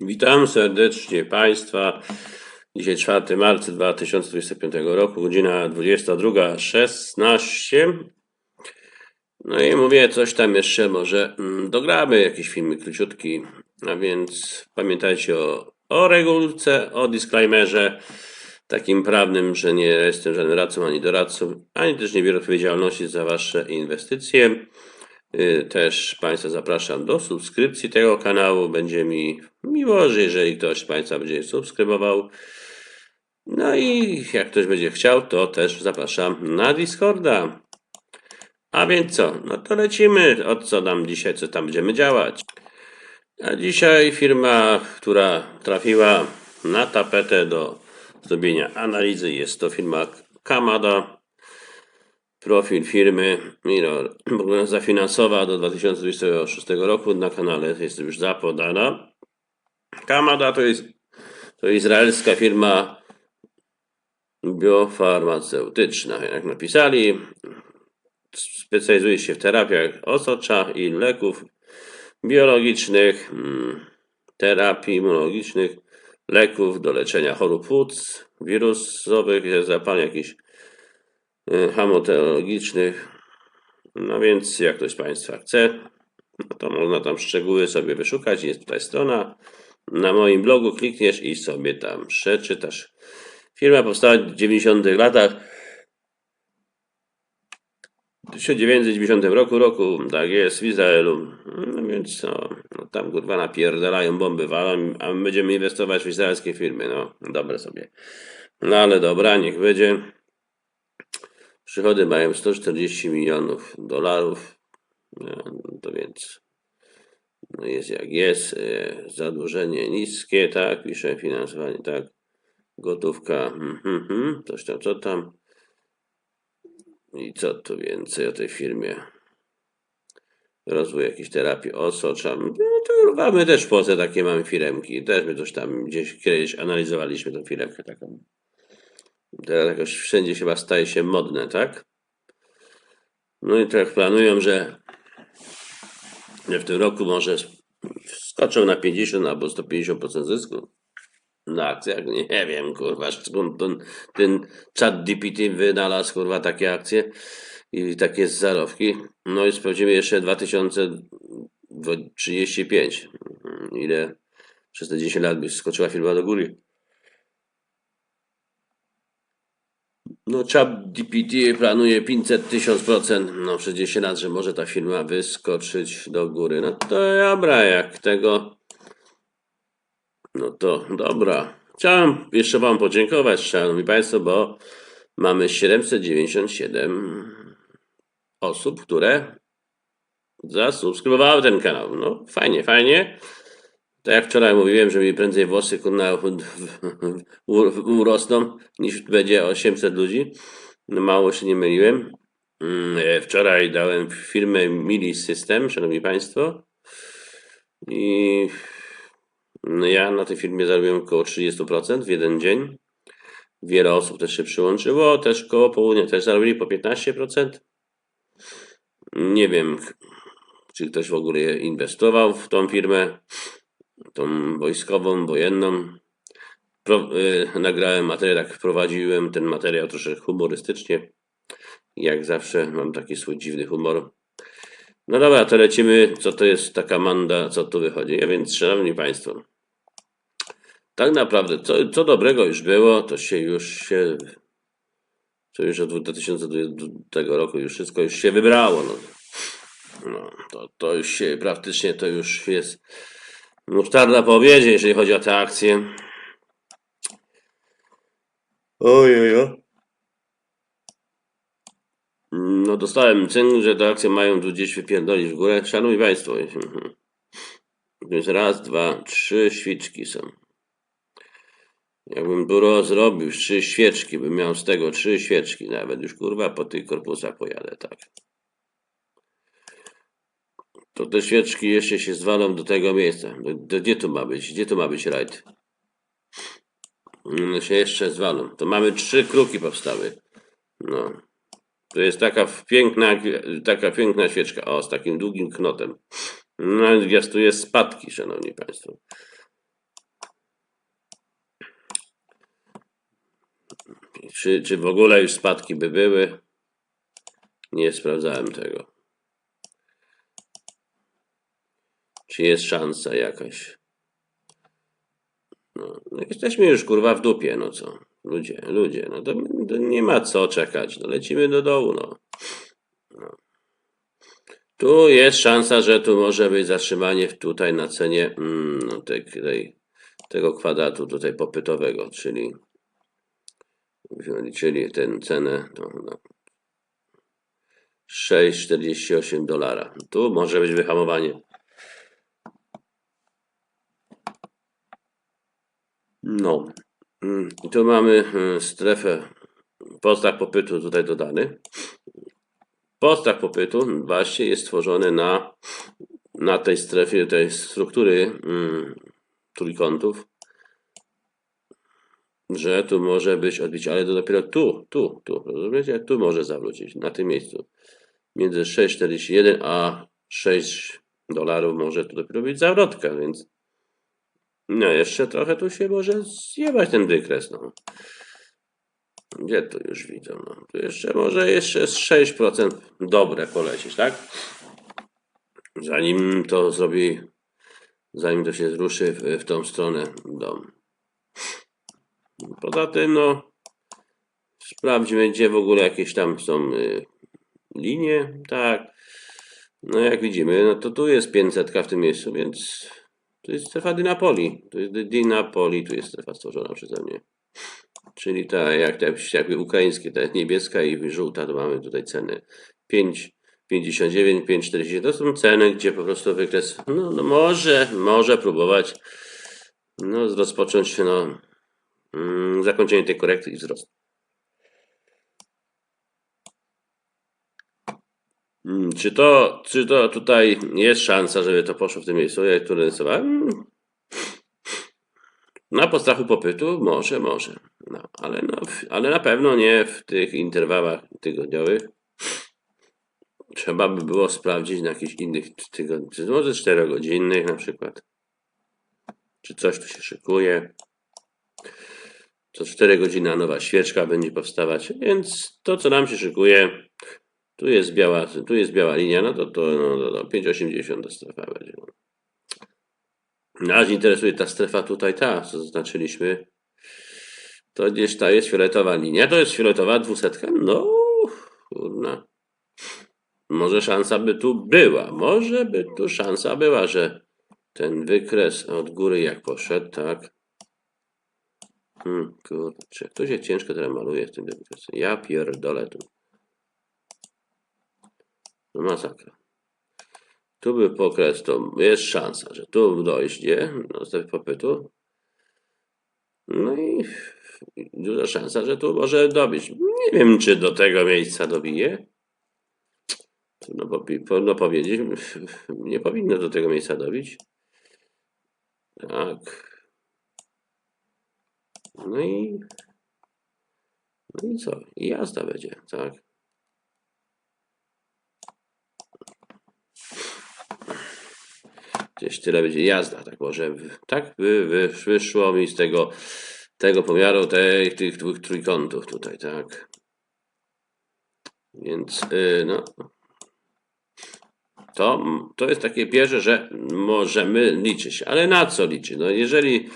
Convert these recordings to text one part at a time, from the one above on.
Witam serdecznie Państwa. Dzisiaj 4 marca 2025 roku, godzina 22.16. No i mówię, coś tam jeszcze może mm, dogramy, jakiś filmik króciutki. A więc pamiętajcie o, o regulce, o disclaimerze takim prawnym, że nie jestem żadnym radcą ani doradcą, ani też nie biorę odpowiedzialności za Wasze inwestycje. Y, Też Państwa zapraszam do subskrypcji tego kanału. Będzie mi miło, że jeżeli ktoś z Państwa będzie subskrybował. No i jak ktoś będzie chciał, to też zapraszam na Discorda. A więc co? No to lecimy. O co nam dzisiaj, co tam będziemy działać? A dzisiaj firma, która trafiła na tapetę do zrobienia analizy, jest to firma Kamada. Profil firmy Mirror prognoza finansowa do 2026 roku na kanale jest już zapodana. Kamada to jest to izraelska firma biofarmaceutyczna, jak napisali. Specjalizuje się w terapiach osocza i leków biologicznych, mm, terapii immunologicznych, leków do leczenia chorób płuc, wirusowych, zapaleń jakichś y, hematologicznych. No więc jak ktoś z Państwa chce, no to można tam szczegóły sobie wyszukać. Jest tutaj strona. Na moim blogu klikniesz i sobie tam przeczytasz. Firma powstała w 90 latach. W 1990 roku, roku, tak jest, w Izraelu. No więc no tam kurwa napierdalają bomby, walą, a my będziemy inwestować w izraelskie firmy. No, dobre sobie. No ale dobra, niech będzie. Przychody mają 140 milionów dolarów. No, to więc no jest jak jest. E, Zadłużenie niskie, tak, pisze finansowanie, tak. Gotówka, mhm, mhm, coś tam, co tam. I co tu więcej o tej firmie? Rozwój jakiejś terapii osocza. No to mamy też w Polsce takie mamy firemki. Też my coś tam gdzieś kiedyś analizowaliśmy tą firemkę taką. Jakoś wszędzie chyba staje się modne, tak? No i tak planują, że że w tym roku może skoczą na 50 albo 150% zysku na akcjach. Nie wiem, kurwa, skąd ten, ten chat DPT wynalazł, kurwa, takie akcje i takie zarobki. No i sprawdzimy jeszcze 2035. Ile przez te 10 lat by skoczyła firma do góry. No, Chat DPT planuje 500 1000%, no przez 10 lat, że może ta firma wyskoczyć do góry. No to dobra, jak tego, no to dobra. Chciałem jeszcze Wam podziękować, Szanowni Państwo, bo mamy 797 osób, które zasubskrybowały ten kanał. No fajnie, fajnie. Tak jak wczoraj mówiłem, że mi prędzej włosy kurna urosną niż będzie 800 ludzi. No mało się nie myliłem. Mm, e, Wczoraj dałem firmę Mili System, szanowni państwo. I no ja na tej firmie zarobiłem około 30% w jeden dzień. Wiele osób też się przyłączyło, też koło południa też zarobili po 15%. Nie wiem, czy ktoś w ogóle inwestował w tą firmę tą wojskową, wojenną. Pro, y, nagrałem materiał, tak wprowadziłem ten materiał troszkę humorystycznie. Jak zawsze mam taki swój dziwny humor. No dobra, to lecimy. Co to jest taka manda, co tu wychodzi? A więc, szanowni państwo, tak naprawdę, co, co dobrego już było, to się już się, to już od 2020 roku już wszystko już się wybrało. No, no to, to już się praktycznie to już jest musztarda po obiedzie, jeżeli chodzi o te akcje. Ojojo. No dostałem cynk, że te akcje mają tu gdzieś wypierdolić w górę. Szanowni Państwo, jest raz, dwa, trzy świczki są. Jakbym dużo zrobił, trzy świeczki, bym miał z tego trzy świeczki, nawet już kurwa po tych korpusach pojadę, tak. To te świeczki jeszcze się zwalą do tego miejsca. No, gdzie tu ma być? Gdzie tu ma być rajd? One się jeszcze zwalą. To mamy trzy kruki powstały. No. To jest taka piękna, taka piękna świeczka. O, z takim długim knotem. No, gwiazduje spadki, szanowni państwo. Czy, czy w ogóle już spadki by były? Nie sprawdzałem tego. Czy jest szansa jakaś? No, no jesteśmy już kurwa w dupie, no co? Ludzie, ludzie, no to, to nie ma co czekać, no lecimy do dołu, no. no. Tu jest szansa, że tu może być zatrzymanie tutaj na cenie mm, no, tej, tej, tego kwadratu tutaj popytowego, czyli byśmy liczyli tę cenę to, no, 6,48 dolara. Tu może być wyhamowanie. No. Mm, I tu mamy y, strefę postaw popytu tutaj dodany. Postaw popytu właśnie jest stworzony na, na tej strefie tej struktury mm, trójkątów, że tu może być odbicie, ale to dopiero tu, tu, tu, rozumiecie? Tu może zawrócić, na tym miejscu. Między 6,41 a 6 dolarów może tu dopiero być zawrotka, więc no jeszcze trochę tu się może zjebać ten wykres, no. Gdzie to już widzę, no. Tu jeszcze może jeszcze z 6% dobre polecieć, tak? Zanim to zrobi, zanim to się zruszy w, w tą stronę dom. Poza tym, no, sprawdźmy, gdzie w ogóle jakieś tam są y, linie, tak. No jak widzimy, no to tu jest 500 w tym miejscu, więc tu jest strefa Dynapoli. Tu jest Dynapoli, tu jest strefa stworzona przeze mnie. Czyli ta, jak te jakby ukraińskie, ta niebieska i żółta, to mamy tutaj ceny 5,59, 5,40. To są ceny, gdzie po prostu wykres, no, no może, może próbować no, rozpocząć no, mm, zakończenie tej korekty i wzrost. Czy to, czy to tutaj jest szansa, żeby to poszło w tym miejscu, jak tu rysowałem? Na podstawie popytu może, może. No, ale, no, ale na pewno nie w tych interwałach tygodniowych. Trzeba by było sprawdzić na jakichś innych tygodniach, może czterogodzinnych na przykład. Czy coś tu się szykuje. Co 4 godziny nowa świeczka będzie powstawać, więc to co nam się szykuje, tu jest biała, tu jest biała linia, no to, to, no, no, no 5,80 to strefa będzie. No. Nas interesuje ta strefa tutaj, ta, co zaznaczyliśmy. To gdzieś ta jest fioletowa linia, to jest fioletowa dwusetka, no kurna. Może szansa by tu była, może by tu szansa była, że ten wykres od góry jak poszedł, tak. Hmm, kurczę, to się ciężko teraz maluje w tym wykresie. Ja pierdolę tu. No masakra. Tu by pokres, to jest szansa, że tu dojdzie do strefy popytu. No i duża szansa, że tu może dobić. Nie wiem, czy do tego miejsca dobije. Trudno, trudno powiedzieć. Nie powinno do tego miejsca dobić. Tak. No i. No i co? I jazda będzie, tak. Gdzieś tyle będzie jazda, tak może. Tak by, wy, wyszło mi z tego, tego pomiaru tej, tych dwóch trójkątów tutaj, tak. Więc yy, no. To, to jest takie pierwsze, że możemy liczyć. Ale na co liczyć? No jeżeli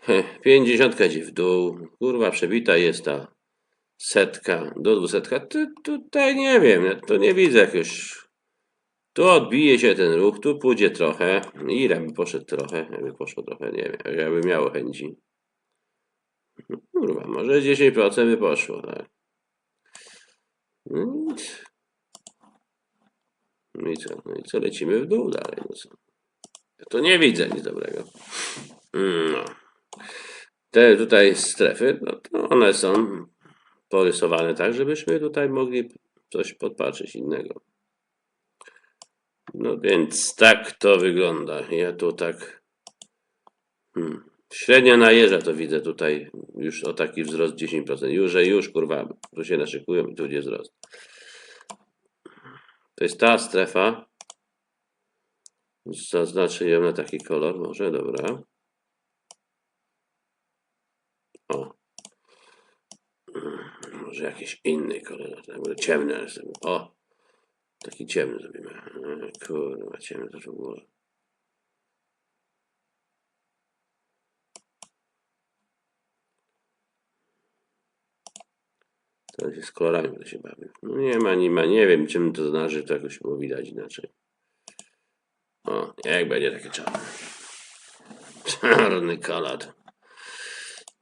heh, 50 idzie w dół, kurwa przebita jest ta setka do dwusetka, to tutaj nie wiem, to nie widzę jakiegoś tu odbije się ten ruch, tu pójdzie trochę. Ile by poszedł trochę? Jakby poszło trochę, nie wiem. Jakby miało chęci. Kurwa, może 10% by poszło, tak. No i, co? No i co? Lecimy w dół dalej. No co? Ja to nie widzę nic dobrego. Mm, No. Te tutaj strefy, no to one są porysowane tak, żebyśmy tutaj mogli coś podpatrzeć innego. No więc tak to wygląda. Ja tu tak. Hmm. Średnia najeżdża to widzę tutaj już o taki wzrost 10%. Już, że już kurwa, tu się naszykują i tu będzie wzrost. To jest ta strefa. Zaznaczę ją na taki kolor, może, dobra. O. Może jakiś inny kolor, ciemny. O! Taki ciemny zrobimy. E, Kurwa, ciemny to w ogóle. To się z kolorami będę się bawił. No nie ma, nie ma, nie wiem czym to znaczy, to jakoś było widać inaczej. O, jak będzie taki czarny. Czarny kolor.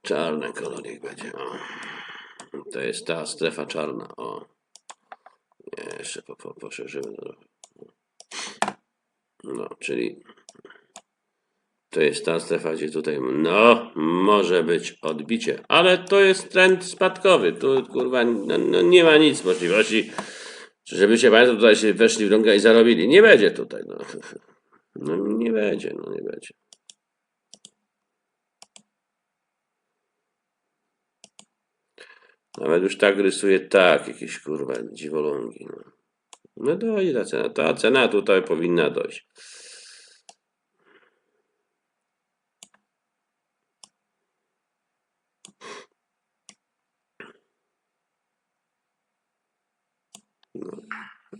Czarny kolor niech będzie, o. To jest ta strefa czarna, o. Jeszcze po, po, poszerzymy to trochę. No, czyli to jest ta strefa, gdzie tutaj, no, może być odbicie, ale to jest trend spadkowy. Tu, kurwa, no, no nie ma nic możliwości, żebyście Państwo tutaj się weszli w rąka i zarobili. Nie będzie tutaj, no. No nie będzie, no nie będzie. Nawet już tak rysuje tak, jakieś kurwa dziwolągi. No, no dojdzie ta cena. Ta cena tutaj powinna dojść. No,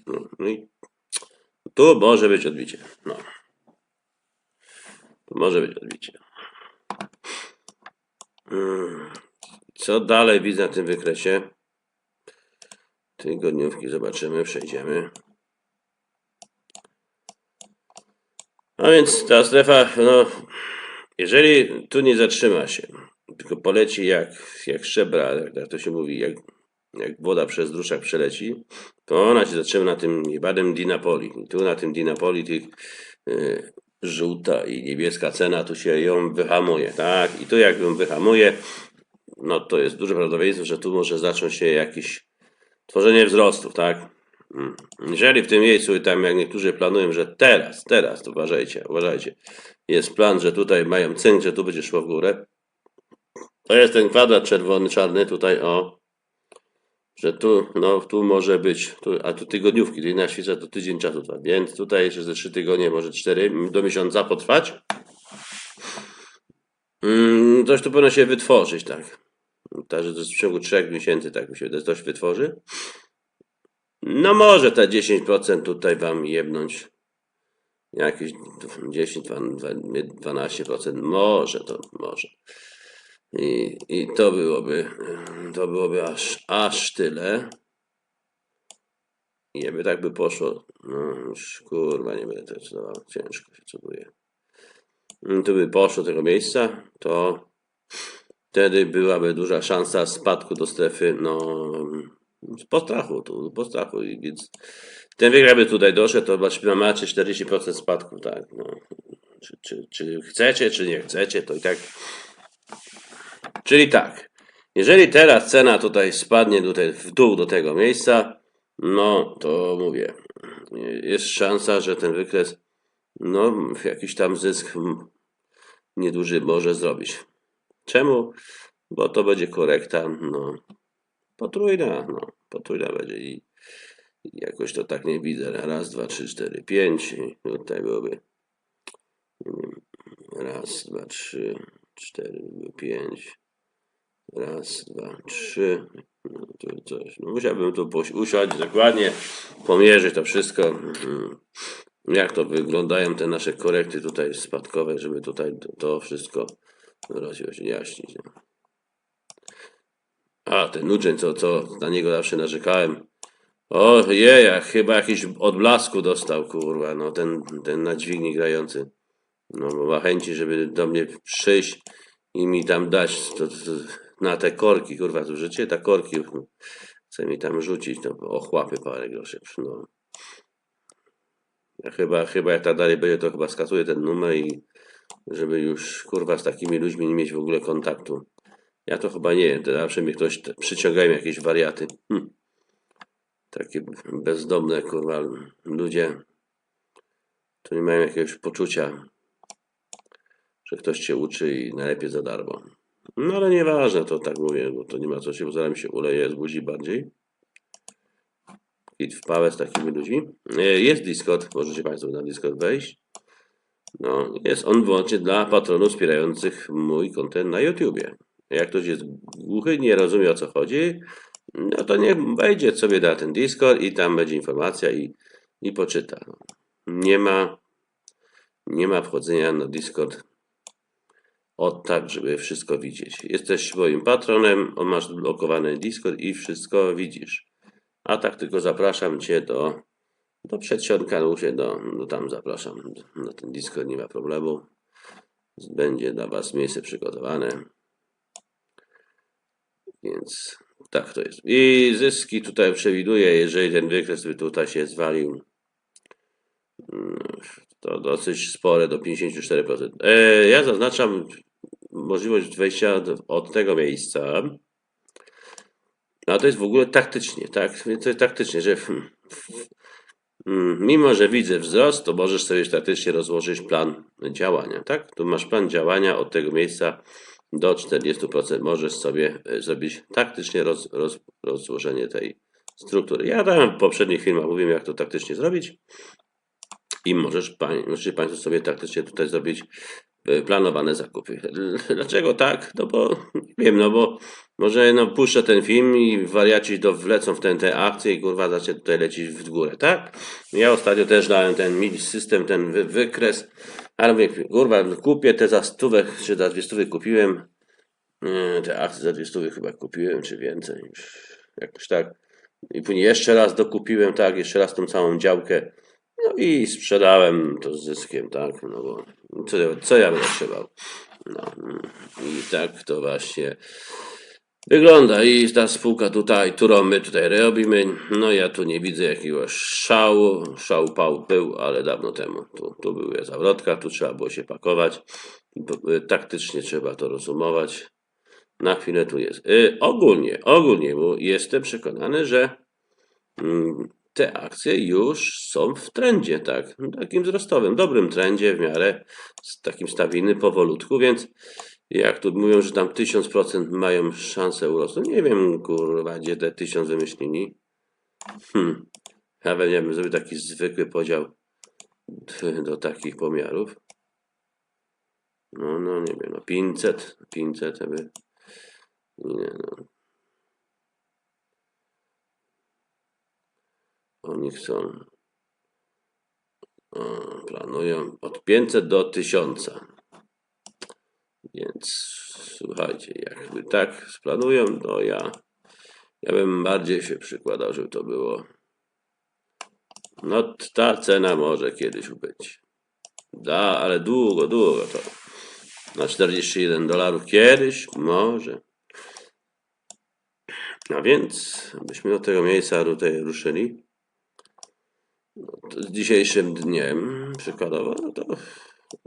no, no i tu może być odbicie. No. Tu może być odbicie. Mm. Co dalej widzę na tym wykresie? Tygodniówki zobaczymy, przejdziemy. A więc ta strefa, no, jeżeli tu nie zatrzyma się, tylko poleci jak, jak szczebra, jak, to się mówi, jak, jak woda przez druszak przeleci, to ona się zatrzyma na tym niebadem Dinapoli. Tu na tym Dinapoli tych y, żółta i niebieska cena, tu się ją wyhamuje, tak? I tu jak ją wyhamuje, no to jest duże prawdopodobieństwo, że tu może zacząć się jakieś tworzenie wzrostów, tak? Mm. Jeżeli w tym miejscu, tam jak niektórzy planują, że teraz, teraz, to uważajcie, uważajcie, jest plan, że tutaj mają cynk, że tu będzie szło w górę, to jest ten kwadrat czerwony, czarny tutaj, o, że tu, no, tu może być, tu, a tu tygodniówki, tu inna świeca to tydzień czasu trwa, więc tutaj jeszcze ze trzy tygodnie, może cztery, do miesiąca potrwać. Mm, coś tu powinno się wytworzyć, tak. Także to w ciągu trzech miesięcy, tak mi się wydaje, coś wytworzy. No może te 10% tutaj wam jebnąć. Jakieś 10, 12%, może to, może. I, I to byłoby, to byłoby aż, aż tyle. I jakby tak by poszło, no już kurwa nie będę tego ciężko się cuduje. To by poszło tego miejsca, to wtedy byłaby duża szansa spadku do strefy, no z postrachu, tu, po strachu, i więc ten wygrał by tutaj doszedł, to zobaczmy, macie 40% spadku, tak, no. Czy, czy, czy chcecie, czy nie chcecie, to i tak Czyli tak, jeżeli teraz cena tutaj spadnie tutaj w dół do tego miejsca, no to mówię, jest szansa, że ten wykres, no jakiś tam zysk nieduży może zrobić. Czemu? Bo to będzie korekta, no potrójna, no potrójna będzie i jakoś to tak nie widzę. Raz, dwa, trzy, cztery, pięć tutaj byłoby raz, dwa, trzy, cztery, pięć. Raz, dwa, trzy. No, tu coś. No, musiałbym tu usiąść dokładnie, pomierzyć to wszystko. Mhm. Jak to wyglądają te nasze korekty tutaj spadkowe, żeby tutaj to wszystko rozjaśnić. No. A, ten Nugent, co, co na niego zawsze narzekałem. O jeja, chyba jakiś odblasku dostał, kurwa, no ten, ten na dźwigni grający. No bo ma chęci, żeby do mnie przyjść i mi tam dać to, to, to, na te korki, kurwa, tu życie, te korki chce mi tam rzucić, to ochłapy parę groszy, no. Ja chyba, chyba jak tak dalej będzie, to chyba skasuję ten numer i żeby już, kurwa, z takimi ludźmi nie mieć w ogóle kontaktu. Ja to chyba nie wiem, to zawsze mnie ktoś, przyciągają jakieś wariaty. Hm. Takie bezdomne, kurwa, ludzie, to nie mają jakiegoś poczucia, że ktoś cię uczy i najlepiej za darmo. No ale nieważne, to tak mówię, bo to nie ma co się, bo zaraz mi się uleje, zbudzi bardziej. I wpałę z takimi ludźmi. E, Jest Discord, możecie Państwo na Discord wejść. No, jest on wyłącznie dla patronów wspierających mój content na YouTubie. Jak ktoś jest głuchy, nie rozumie o co chodzi, no to niech wejdzie sobie na ten Discord i tam będzie informacja i, i poczyta. Nie ma, nie ma wchodzenia na Discord od tak, żeby wszystko widzieć. Jesteś moim patronem, on masz blokowany Discord i wszystko widzisz. A tak tylko zapraszam Cię do, do przedsionka, się do, no tam zapraszam. Na ten Discord nie ma problemu. Będzie dla Was miejsce przygotowane. Więc tak to jest. I zyski tutaj przewiduję, jeżeli ten wykres by tutaj się zwalił, mm, to dosyć spore, do 54%. E, ja zaznaczam możliwość wejścia od tego miejsca. No to jest w ogóle taktycznie, tak? To jest taktycznie, że mimo, że widzę wzrost, to możesz sobie taktycznie rozłożyć plan działania, tak? Tu masz plan działania od tego miejsca do 40%. Możesz sobie e, zrobić taktycznie roz, roz, rozłożenie tej struktury. Ja tam w poprzednich filmach mówiłem, jak to taktycznie zrobić. I możesz, możecie Państwo sobie taktycznie tutaj zrobić planowane zakupy. Dlaczego tak? No bo nie wiem, no bo może no, puszczę ten film i wariaci do wlecą w ten, te akcje i kurwa zacznie tutaj lecieć w górę, tak? Ja ostatnio też dałem ten system, ten wy, wykres, ale mówię, kurwa, kupię te za stówę, czy za dwie stówy kupiłem, yy, te akcje za dwie stówy chyba kupiłem, czy więcej, jakoś tak. I później jeszcze raz dokupiłem, tak, jeszcze raz tą całą działkę, no i sprzedałem to z zyskiem, tak, no bo co, co ja będę trzebał. No i tak to właśnie wygląda. I ta spółka tutaj, którą my tutaj robimy, no ja tu nie widzę jakiegoś szału. Szał pał był, ale dawno temu. Tu, tu była zawrotka, tu trzeba było się pakować. Y, Taktycznie trzeba to rozumować. Na chwilę tu jest. Y, ogólnie, ogólnie, bo jestem przekonany, że mm, te akcje już są w trendzie, tak, takim wzrostowym, dobrym trendzie w miarę takim stabilnym powolutku, więc jak tu mówią, że tam 1000% mają szansę urostu, nie wiem, kurwa, gdzie te 1000 wymyślili. Hmm. Nawet ja bym zrobił taki zwykły podział do takich pomiarów. No, no, nie wiem, no 500, 500, aby... Nie, no. Oni chcą, o, planują od 500 do 1000. Więc słuchajcie, jakby tak splanują, to ja, ja bym bardziej się przykładał, żeby to było. No ta cena może kiedyś być. Da, ale długo, długo to. Na 41 dolarów kiedyś może. A więc, byśmy do tego miejsca tutaj ruszyli. Z dzisiejszym dniem przykładowo, no to,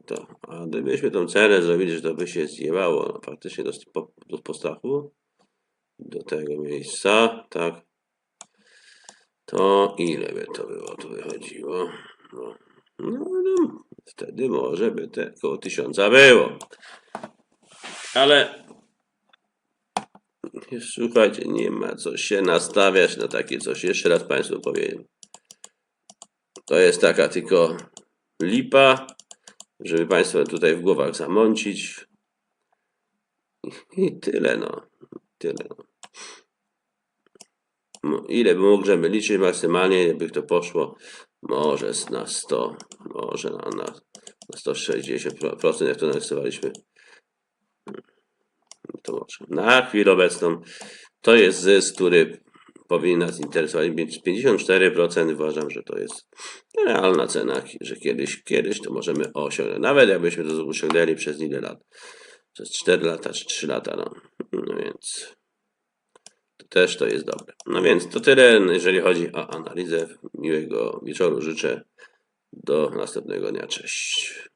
to a gdybyśmy tą cenę zrobili, to by się zjebało no, faktycznie do, po- do postachu, do tego miejsca, tak, to ile by to było, to wychodziło? No, no, no wtedy może by te około tysiąca było. Ale słuchajcie, nie ma co się nastawiać na takie coś. Jeszcze raz Państwu powiem. To jest taka tylko lipa, żeby Państwa tutaj w głowach zamącić. I tyle, no. Tyle. No. Ile by możemy liczyć maksymalnie, jakby to poszło? Może na 100, może na, na, na 160%, jak to narysowaliśmy. To może. Na chwilę obecną to jest zysk, który powinien nas interesować, więc 54% uważam, że to jest realna cena, że kiedyś, kiedyś to możemy osiągnąć. Nawet jakbyśmy to osiągnęli przez ile lat? Przez 4 lata czy 3 lata, no. No więc to też to jest dobre. No więc to tyle, jeżeli chodzi o analizę. Miłego wieczoru życzę. Do następnego dnia. Cześć.